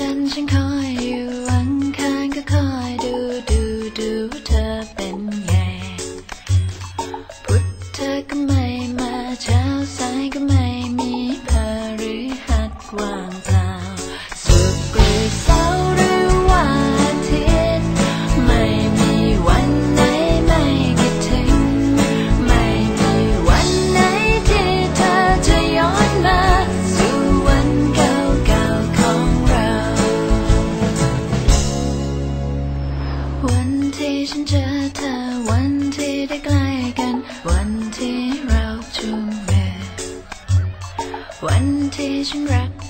จันทร์ เจอเธอวันที่ได้ใกล้กัน วันที่เราจูงมือวันที่ฉันรัก